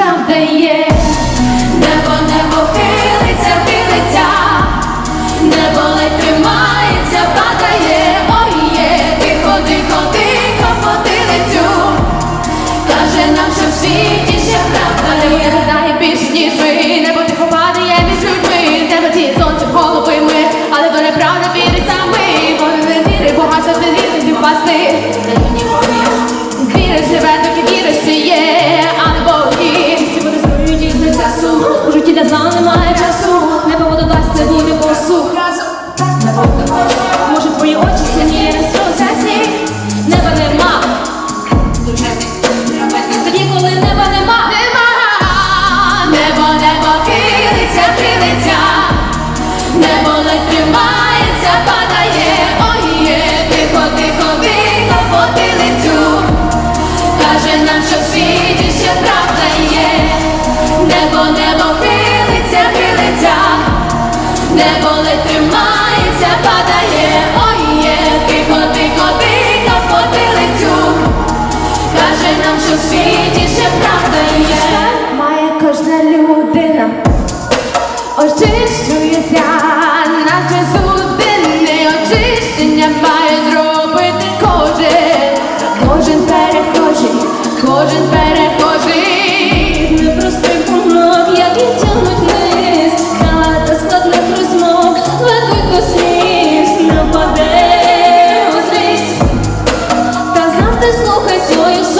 правда є. небо не тримається, падає, ой є, тихо, тихо, тихо потилицю, каже нам, що в світі ще правда є, має кожна людина, очищується. Танцюю